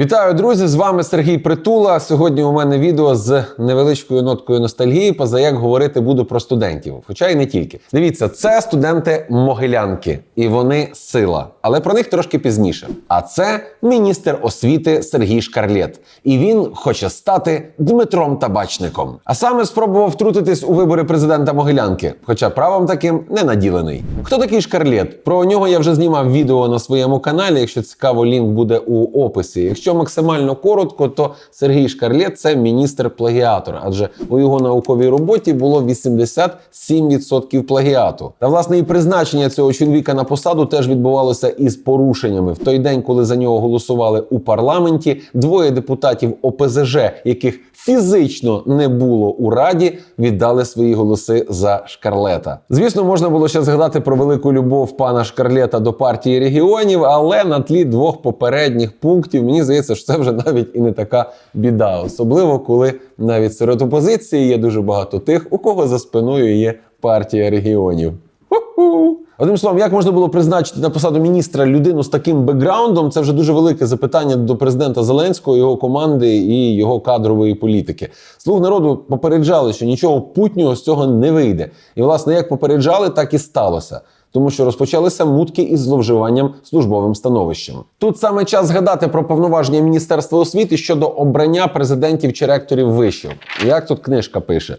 Вітаю, друзі! З вами Сергій Притула. Сьогодні у мене відео з невеличкою ноткою ностальгії, поза як говорити буду про студентів. Хоча й не тільки. Дивіться, це студенти Могилянки, і вони сила. Але про них трошки пізніше. А це міністр освіти Сергій Шкарлєт. І він хоче стати Дмитром Табачником. А саме спробував втрутитись у вибори президента Могилянки, хоча правом таким не наділений. Хто такий Шкарлєт? Про нього я вже знімав відео на своєму каналі. Якщо цікаво, лінк буде у описі. Якщо максимально коротко, то Сергій Шкарлєт це міністр-плагіатор, адже у його науковій роботі було 87% плагіату. Та власне і призначення цього чоловіка на посаду теж відбувалося із порушеннями. В той день, коли за нього голосували у парламенті, двоє депутатів ОПЗЖ, яких фізично не було у раді, віддали свої голоси за Шкарлета. Звісно, можна було ще згадати про велику любов пана Шкарлета до партії регіонів, але на тлі двох попередніх пунктів мені здається, що це вже навіть і не така біда, особливо коли навіть серед опозиції є дуже багато тих, у кого за спиною є партія регіонів. Ху-ху! Одним словом, як можна було призначити на посаду міністра людину з таким бекграундом? Це вже дуже велике запитання до президента Зеленського, його команди і його кадрової політики. Слуг народу попереджали, що нічого путнього з цього не вийде. І, власне, як попереджали, так і сталося. Тому що розпочалися мутки із зловживанням службовим становищем. Тут саме час згадати про повноваження Міністерства освіти щодо обрання президентів чи ректорів вишів. Як тут книжка пише.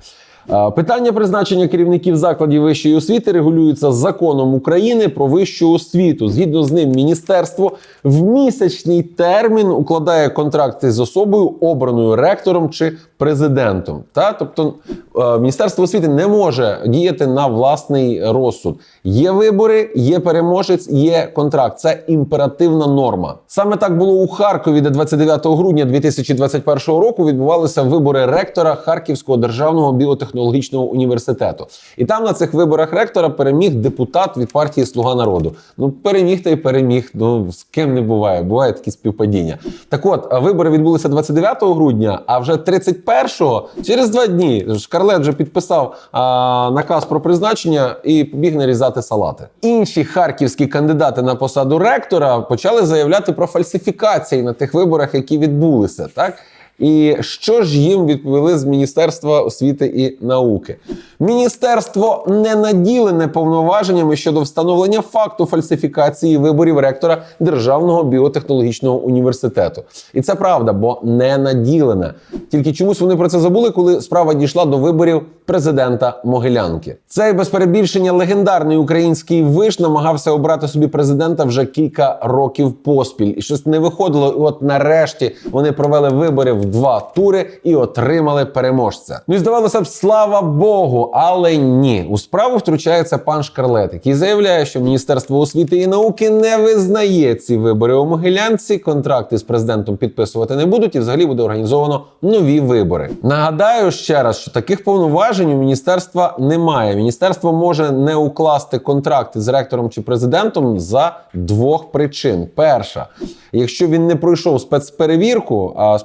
Е, Питання призначення керівників закладів вищої освіти регулюється законом України про вищу освіту. Згідно з ним, міністерство в місячний термін укладає контракти з особою, обраною ректором чи президентом. Та тобто е, міністерство освіти не може діяти на власний розсуд. Є вибори, є переможець, є контракт. Це імперативна норма. Саме так було у Харкові, де 29 грудня 2021 року відбувалися вибори ректора Харківського державного біотехнологічного університету. І там на цих виборах ректора переміг депутат від партії Слуга народу. Ну переміг та й переміг. Ну з ким не буває. Буває такі співпадіння. Так от вибори відбулися 29 грудня, а вже 31-го, через два дні, Шкарлет вже підписав а, наказ про призначення і побіг нарізати салати. Інші харківські кандидати на посаду ректора почали заявляти про фальсифікації на тих виборах, які відбулися. Так. І що ж їм відповіли з Міністерства освіти і науки? Міністерство не наділене повноваженнями щодо встановлення факту фальсифікації виборів ректора Державного біотехнологічного університету. І це правда, бо не наділене. Тільки чомусь вони про це забули, коли справа дійшла до виборів президента Могилянки. Цей без перебільшення легендарний український виш намагався обрати собі президента вже кілька років поспіль, і щось не виходило. І от нарешті вони провели вибори в два тури і отримали переможця. Ну і здавалося б, слава Богу, але ні. У справу втручається пан Шкарлет, який заявляє, що Міністерство освіти і науки не визнає ці вибори у Могилянці. Контракти з президентом підписувати не будуть, і взагалі буде організовано нові вибори. Нагадаю ще раз, що таких повноважень у міністерства немає. Міністерство може не укласти контракти з ректором чи президентом за двох причин: перша, якщо він не пройшов спецперевірку, а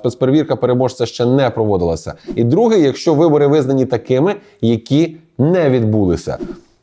спецперевірка переможця ще не проводилася. І друге, якщо вибори визнані такими, які не відбулися.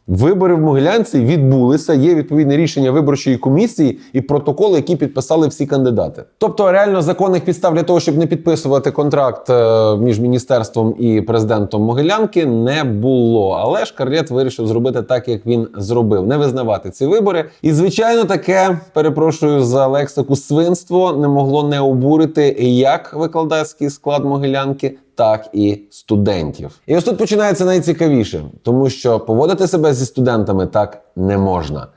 Вибори в Могилянці відбулися. Є відповідне рішення виборчої комісії і протоколи, які підписали всі кандидати. Тобто, реально законних підстав для того, щоб не підписувати контракт е, між міністерством і президентом Могилянки, не було. Але Шкарлєт вирішив зробити так, як він зробив, не визнавати ці вибори. І звичайно, таке перепрошую за лексику свинство не могло не обурити як викладацький склад Могилянки, так і студентів. І ось тут починається найцікавіше, тому що поводити себе зі студентами так не можна.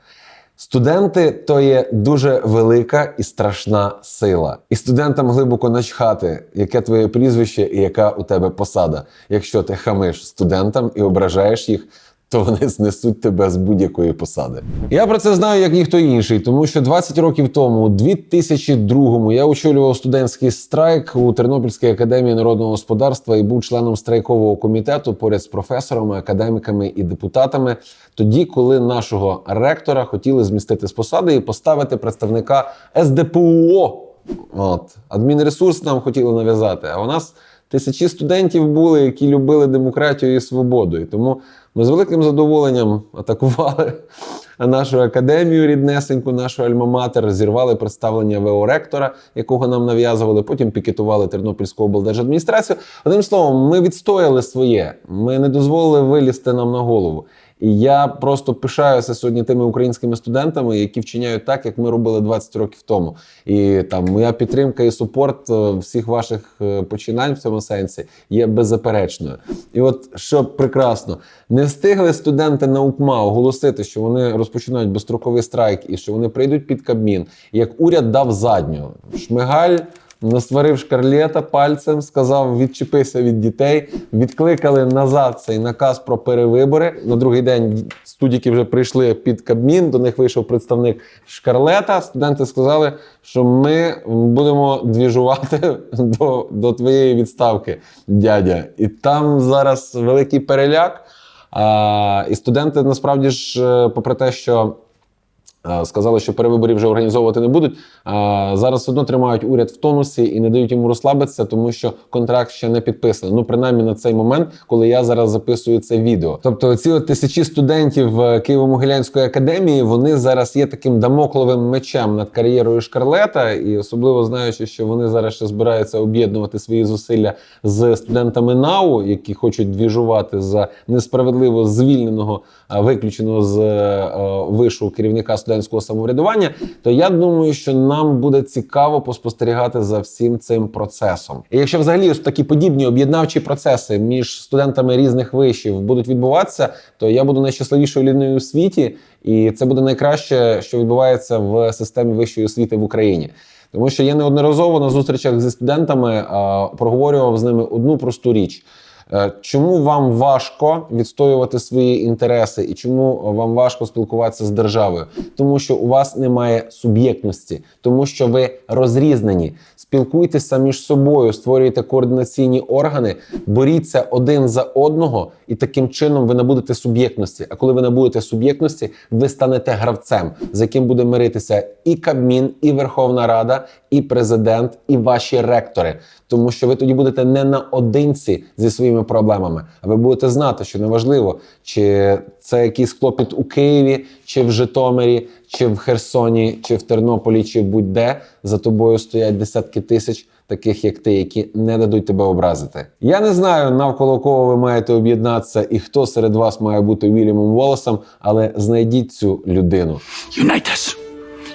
Студенти то є дуже велика і страшна сила. І студентам глибоко начхати, яке твоє прізвище і яка у тебе посада. Якщо ти хамиш студентам і ображаєш їх, то вони знесуть тебе з будь-якої посади. Я про це знаю як ніхто інший, тому що 20 років тому, у 2002-му, я очолював студентський страйк у Тернопільській академії народного господарства і був членом страйкового комітету поряд з професорами, академіками і депутатами. Тоді, коли нашого ректора хотіли змістити з посади і поставити представника СДПУО. От адмінресурс нам хотіли нав'язати. А у нас тисячі студентів були, які любили демократію і свободу. І тому ми з великим задоволенням атакували нашу академію ріднесеньку, нашу альма-матер, зірвали представлення ВО ректора, якого нам нав'язували. Потім пікетували Тернопільську облдержадміністрацію. Одним словом, ми відстояли своє. Ми не дозволили вилізти нам на голову. І я просто пишаюся сьогодні тими українськими студентами, які вчиняють так, як ми робили 20 років тому. І там моя підтримка і супорт е, всіх ваших е, починань в цьому сенсі є беззаперечною. І от що прекрасно, не встигли студенти на УПМА оголосити, що вони розпочинають безстроковий страйк і що вони прийдуть під Кабмін. Як уряд дав задню, Шмигаль. Насварив шкарлета пальцем, сказав: відчепися від дітей. Відкликали назад цей наказ про перевибори. На другий день студіки вже прийшли під Кабмін. До них вийшов представник шкарлета. Студенти сказали, що ми будемо двіжувати до, до твоєї відставки, дядя. І там зараз великий переляк. А, і студенти насправді ж, е, попри те, що Сказали, що перевиборів вже організовувати не будуть. Зараз одно тримають уряд в тонусі і не дають йому розслабитися, тому що контракт ще не підписаний. Ну, принаймні на цей момент, коли я зараз записую це відео. Тобто, ці тисячі студентів е, Києво-Могилянської академії вони зараз є таким дамокловим мечем над кар'єрою Шкарлета, і особливо знаючи, що вони зараз ще збираються об'єднувати свої зусилля з студентами НАУ, які хочуть двіжувати за несправедливо звільненого, виключеного з е, вишу керівника студентського самоврядування, то я думаю, що нам буде цікаво поспостерігати за всім цим процесом. І якщо взагалі такі подібні об'єднавчі процеси між студентами різних вишів будуть відбуватися, то я буду найщасливішою людиною у світі, і це буде найкраще, що відбувається в системі вищої освіти в Україні. Тому що я неодноразово на зустрічах зі студентами а, проговорював з ними одну просту річ. Е, Чому вам важко відстоювати свої інтереси і чому вам важко спілкуватися з державою? Тому що у вас немає суб'єктності, тому що ви розрізнені. Спілкуйтеся між собою, створюйте координаційні органи, боріться один за одного, і таким чином ви набудете суб'єктності. А коли ви набудете суб'єктності, ви станете гравцем, з яким буде миритися і Кабмін, і Верховна Рада, і президент, і ваші ректори. Тому що ви тоді будете не наодинці зі своїми проблемами, а ви будете знати, що неважливо, чи це якийсь клопіт у Києві, чи в Житомирі, чи в Херсоні, чи в Тернополі, чи будь-де за тобою стоять десятки тисяч таких, як ти, які не дадуть тебе образити. Я не знаю навколо кого ви маєте об'єднатися і хто серед вас має бути Вільямом Волосом, але знайдіть цю людину. Unite us.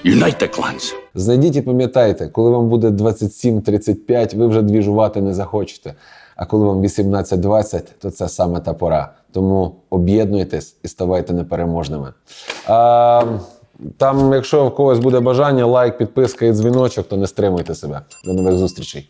Unite the clans. Знайдіть і пам'ятайте, коли вам буде 27-35, ви вже двіжувати не захочете. А коли вам 18-20, то це саме та пора. Тому об'єднуйтесь і ставайте непереможними. А, там, якщо в когось буде бажання, лайк, підписка і дзвіночок, то не стримуйте себе. До нових зустрічей.